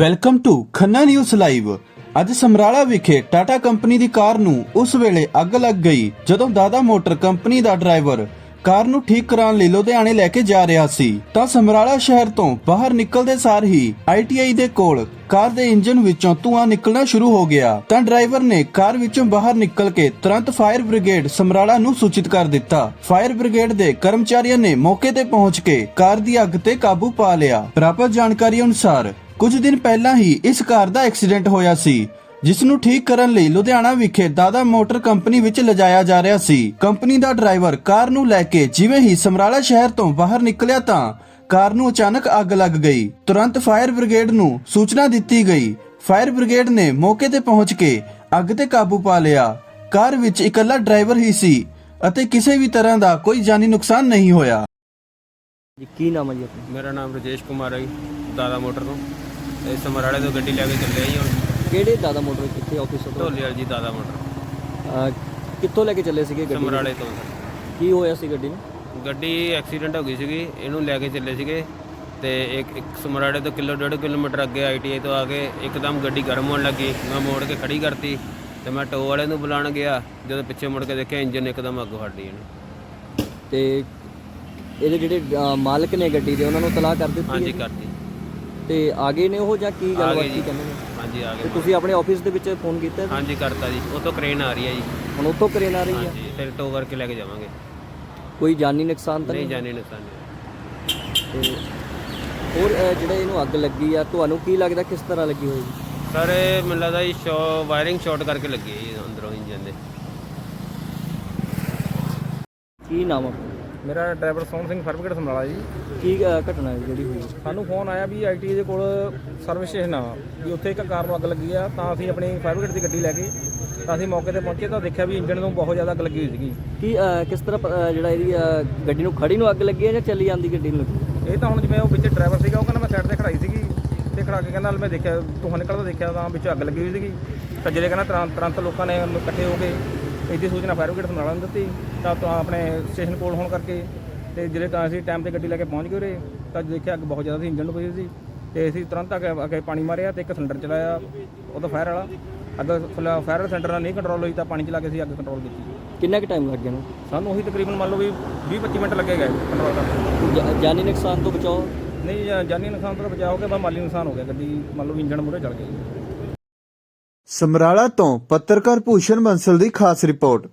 Welcome to Khanna news live. ਅੱਜ ਸਮਰਾਲਾ ਵਿਖੇ Tata company ਦੀ ਕਾਰ ਨੂੰ ਉਸ ਵੇਲੇ ਅੱਗ ਲੱਗ ਗਈ ਜਦੋਂ ਦਾਦਾ ਮੋਟਰ ਕੰਪਨੀ ਦਾ ਡਰਾਈਵਰ ਕਾਰ ਨੂੰ ਠੀਕ ਕਰਾਉਣ ਲਈ ਲੁਧਿਆਣੇ ਲੈ ਕੇ ਜਾ ਰਿਹਾ ਸੀ। ਤਾਂ ਸਮਰਾਲਾ ਸ਼ਹਿਰ ਤੋਂ ਬਾਹਰ ਨਿਕਲਦੇ ਸਾਰ ਹੀ ਆਈਟੀਆਈ ਦੇ ਕੋਲ ਕਾਰ ਦੇ ਇੰਜਨ ਵਿੱਚੋਂ ਧੂਆਂ ਨਿਕਲਣਾ ਸ਼ੁਰੂ ਹੋ ਗਿਆ। ਤਾਂ ਡਰਾਈਵਰ ਨੇ ਕਾਰ ਵਿੱਚੋਂ ਬਾਹਰ ਨਿਕਲ ਕੇ ਤੁਰੰਤ ਫਾਇਰ ਬ੍ਰਿਗੇਡ ਸਮਰਾਲਾ ਨੂੰ ਸੂਚਿਤ ਕਰ ਦਿੱਤਾ। ਫਾਇਰ ਬ੍ਰਿਗੇਡ ਦੇ ਕਰਮਚਾਰੀਆਂ ਨੇ ਮੌਕੇ ਤੇ ਪਹੁੰਚ ਕੇ ਕਾਰ ਦੀ ਅੱਗ ਤੇ ਕਾਬੂ ਪਾ ਲਿਆ। ਪ੍ਰਾਪਤ ਜਾਣਕਾਰੀ ਅਨੁਸਾਰ ਕੁਝ ਦਿਨ ਪਹਿਲਾਂ ਹੀ ਇਸ ਕਾਰ ਦਾ ਐਕਸੀਡੈਂਟ ਹੋਇਆ ਸੀ ਜਿਸ ਨੂੰ ਠੀਕ ਕਰਨ ਲਈ ਲੁਧਿਆਣਾ ਵਿਖੇ ਦਾਦਾ ਮੋਟਰ ਕੰਪਨੀ ਵਿੱਚ ਲਿਜਾਇਆ ਜਾ ਰਿਹਾ ਸੀ। ਕੰਪਨੀ ਦਾ ਡਰਾਈਵਰ ਕਾਰ ਨੂੰ ਲੈ ਕੇ ਜਿਵੇਂ ਹੀ ਸਮਰਾਲਾ ਸ਼ਹਿਰ ਤੋਂ ਬਾਹਰ ਨਿਕਲਿਆ ਤਾਂ ਕਾਰ ਨੂੰ ਅਚਾਨਕ ਅੱਗ ਲੱਗ ਗਈ। ਤੁਰੰਤ ਫਾਇਰ ਬ੍ਰਿਗੇਡ ਨੂੰ ਸੂਚਨਾ ਦਿੱਤੀ ਗਈ। ਫਾਇਰ ਬ੍ਰਿਗੇਡ ਨੇ ਮੌਕੇ ਤੇ ਪਹੁੰਚ ਕੇ ਅੱਗ ਤੇ ਕਾਬੂ ਪਾ ਲਿਆ। ਕਾਰ ਵਿੱਚ ਇਕੱਲਾ ਡਰਾਈਵਰ ਹੀ ਸੀ ਅਤੇ ਕਿਸੇ ਵੀ ਤਰ੍ਹਾਂ ਦਾ ਕੋਈ ਜਾਨੀ ਨੁਕਸਾਨ ਨਹੀਂ ਹੋਇਆ। ਜੀ ਕੀ ਨਾਮ ਹੈ ਜੀ ਆਪਣਾ? ਮੇਰਾ ਨਾਮ ਰਜੇਸ਼ ਕੁਮਾਰ ਹੈ ਜੀ, ਦਾਦਾ ਮੋਟਰ ਤੋਂ। ਤੇ ਸਮਰਾਲੇ ਤੋਂ ਗੱਡੀ ਲੈ ਕੇ ਚੱਲੇ ਜੀ ਹੁਣ। ਕਿਹੜੇ ਦਾਦਾ ਮੋਟਰ ਕਿੱਥੇ ਆਫਿਸ ਤੋਂ? ਢੋਲੇ ਵਾਲੀ ਜੀ ਦਾਦਾ ਮੋਟਰ। ਅਹ, ਕਿੱਥੋਂ ਲੈ ਕੇ ਚੱਲੇ ਸੀਗੇ ਗੱਡੀ ਸਮਰਾਲੇ ਤੋਂ। ਕੀ ਹੋਇਆ ਸੀ ਗੱਡੀ ਨੂੰ? ਗੱਡੀ ਐਕਸੀਡੈਂਟ ਹੋ ਗਈ ਸੀਗੀ ਇਹਨੂੰ ਲੈ ਕੇ ਚੱਲੇ ਸੀਗੇ ਤੇ ਇੱਕ ਇੱਕ ਸਮਰਾਲੇ ਤੋਂ ਕਿਲੋ ਡੇਢ ਕਿਲੋਮੀਟਰ ਅੱਗੇ ਆਈਟੀਆਈ ਤੋਂ ਆ ਕੇ ਇੱਕਦਮ ਗੱਡੀ ਗਰਮ ਹੋਣ ਲੱਗੀ। ਮੈਂ ਮੋੜ ਕੇ ਖੜੀ ਕਰਤੀ ਤੇ ਮੈਂ ਟੋ ਵਾਲੇ ਨੂੰ ਬੁਲਾਣ ਗਿਆ ਜਦੋਂ ਪਿੱਛੇ ਮੁੜ ਕੇ ਦੇਖਿਆ ਇੰਜਨ ਇੱਕਦਮ ਅੱਗੋਂ ਹੱਡੀ ਇਹਨੂੰ। ਤੇ ਇਹਦੇ ਜਿਹੜੇ ਅਹ, ਮਾਲਕ ਨੇ ਗੱਡੀ ਦੇ ਉਹਨਾਂ ਨੂੰ ਤਲਾਹ ਕਰ ਦਿੱਤੀ ਹਾਂਜੀ? ਕਰਤੀ ਤੇ ਆਗੇ ਨੇ ਉਹ ਜਾਂ ਕੀ ਆ ਗੱਲਬਾਤ ਗਏ ਕੀ ਜੀ ਕਹਿੰਦੇ ਨੇ? ਹਾਂਜੀ ਆ ਤੇ ਗਏ ਤੁਸੀਂ ਆਪਣੇ ਆਫਿਸ ਦੇ ਵਿੱਚ ਫੋਨ ਕੀਤਾ? ਹਾਂਜੀ ਕਰਤਾ ਜੀ। ਉਹ ਤੋਂ ਕ੍ਰੇਨ ਆ ਰਹੀ ਹੈ ਜੀ। ਹੁਣ ਉੱਥੋਂ ਕਰੇਨ ਆ ਰਹੀ ਹੈ? ਹਾਂਜੀ ਫਿਰ ਟੋ ਕਰਕੇ ਲੈ ਕੇ ਜਾਵਾਂਗੇ। ਕੋਈ ਜਾਨੀ ਨੁਕਸਾਨ ਤਾਂ ਨਹੀਂ ਨਹੀਂ? ਜਾਣੇ ਨੁਕਸਾਨ ਨਹੀਂ। ਤੇ ਹੋਰ ਜਿਹੜਾ ਇਹਨੂੰ ਅੱਗ ਲੱਗੀ ਆ ਤੁਹਾਨੂੰ ਕੀ ਲੱਗਦਾ ਕਿਸ ਤਰ੍ਹਾਂ ਲੱਗੀ ਹੋਏਗੀ ਸਰ ਇਹ ਮੈਨੂੰ ਲੱਗਦਾ ਜੀ ਸ਼ੋ ਵਾਇਰਿੰਗ ਸ਼ਾਰਟ ਕਰਕੇ ਲੱਗੀ ਹੈ ਜੀ ਅੰਦਰੋਂ ਇੰਜਨ ਦੇ। ਕੀ ਨਾਮ ਆ? ਮੇਰਾ driver Sohan Singh service gate Samrala ji. ਕੀ ਘਟਨਾ ਹੈ ਜਿਹੜੀ ਹੋਈ? ਸਾਨੂੰ ਫੋਨ ਆਇਆ ਵੀ ਆਈਟੀ ਦੇ ਕੋਲ ਸਰਵਿਸ ਸਟੇਸ਼ਨ ਆ ਵੀ ਉੱਥੇ ਇੱਕ ਕਾਰ ਨੂੰ ਅੱਗ ਲੱਗੀ ਆ ਤਾਂ ਅਸੀਂ ਆਪਣੀ ਫਾਇਰ ਬ੍ਰਿਗੇਡ ਦੀ ਗੱਡੀ ਲੈ ਕੇ ਤਾਂ ਅਸੀਂ ਮੌਕੇ ਤੇ ਪਹੁੰਚੇ ਤਾਂ ਦੇਖਿਆ ਵੀ ਇੰਜਨ ਨੂੰ ਬਹੁਤ ਜ਼ਿਆਦਾ ਅੱਗ ਲੱਗੀ ਹੋਈ ਸੀਗੀ। ਕੀ ਕਿਸ ਤਰ੍ਹਾਂ ਪ- ਜਿਹੜਾ ਇਹਦੀ ਗੱਡੀ ਨੂੰ ਖੜੀ ਨੂੰ ਅੱਗ ਲੱਗੀ ਹੈ ਜਾਂ ਚੱਲੀ ਜਾਂਦੀ ਗੱਡੀ ਨੂੰ ਲੱਗੀ? ਇਹ ਤਾਂ ਹੁਣ ਜਿਵੇਂ ਉਹ ਵਿੱਚ ਡਰਾਈਵਰ ਸੀਗਾ ਉਹ ਕਹਿੰਦਾ ਮੈਂ ਸਾਈਡ ਤੇ ਖੜਾਈ ਸੀਗੀ ਤੇ ਖੜਾ ਕੇ ਕਹਿੰਦਾ ਮੈਂ ਦੇਖਿਆ ਧੂੰਆਂ ਨਿਕਲਦਾ ਦੇਖਿਆ ਤਾਂ ਵਿੱਚ ਅੱਗ ਲੱਗੀ ਹੋਈ ਸੀਗੀ। ਤਾਂ ਜਿਹੜੇ ਕਹਿੰਦਾ ਤੁਰੰਤ ਤੁਰੰਤ ਲੋਕਾਂ ਨੇ ਉਹਨੂੰ ਇਕੱਠੇ ਹੋ ਕੇ ਇਹਦੀ ਸੂਚਨਾ ਫਾਇਰ ਬ੍ਰਿਗੇਡ ਸਮਰਾਲਾ ਨੂੰ ਦਿੱਤੀ ਤਾਂ ਤਾਂ ਆਪਣੇ ਸਟੇਸ਼ਨ ਕੋਲ ਹੋਣ ਕਰਕੇ ਤੇ ਜਿਹੜੇ ਤਾਂ ਅਸੀਂ ਟਾਈਮ ਤੇ ਗੱਡੀ ਲੈ ਕੇ ਪਹੁੰਚ ਗਏ ਉਰੇ ਤਾਂ ਦੇਖਿਆ ਅੱਗ ਬਹੁਤ ਜ਼ਿਆਦਾ ਸੀ ਇੰਜਨ ਪਈ ਸੀ ਤੇ ਅਸੀਂ ਤੁਰੰਤ ਅੱਗੇ ਅੱਗੇ ਪਾਣੀ ਮਾਰਿਆ ਤੇ ਇੱਕ ਸਿਲੰਡਰ ਚਲਾਇਆ ਉਹਦਾ ਫਾਇਰ ਵਾਲਾ। ਅੱਗ ਫਾਇਰ ਸਿਲੰਡਰ ਨਾਲ ਨਹੀਂ ਕੰਟਰੋਲ ਹੋਈ ਤਾਂ ਪਾਣੀ ਚਲਾ ਕੇ ਅਸੀਂ ਅੱਗ ਕੰਟਰੋਲ ਕੀਤੀ। ਕਿੰਨਾ ਕੁ ਟਾਈਮ ਲੱਗ ਗਿਆ ਨੂੰ ਸਾਨੂੰ ਉਹੀ ਤਕਰੀਬਨ ਮੰਨ ਲਓ ਵੀ 20 25 ਮਿੰਟ ਲੱਗੇ ਗਏ ਕੰਟਰੋਲ ਕਰਨ ਜਾ- ਜਾਨੀ ਨੁਕਸਾਨ ਤੋਂ ਬਚਾਓ? ਨਹੀਂ ਜਾਨੀ ਨੁਕਸਾਨ ਤੋਂ ਬਚਾਅ ਹੋ ਗਿਆ ਬਸ ਮਾਲੀ ਨੁਕਸਾਨ ਹੋ ਗਿਆ ਗੱਡੀ ਮੰਨ ਲਓ ਵੀ ਇੰਜਣ ਮੂਰੇ ਚੜ ਗਿਆ ਸਮਰਾਲਾ ਤੋਂ ਪੱਤਰਕਾਰ ਭੂਸ਼ਣ ਬੰਸਲ ਦੀ ਖਾਸ ਰਿਪੋਰਟ।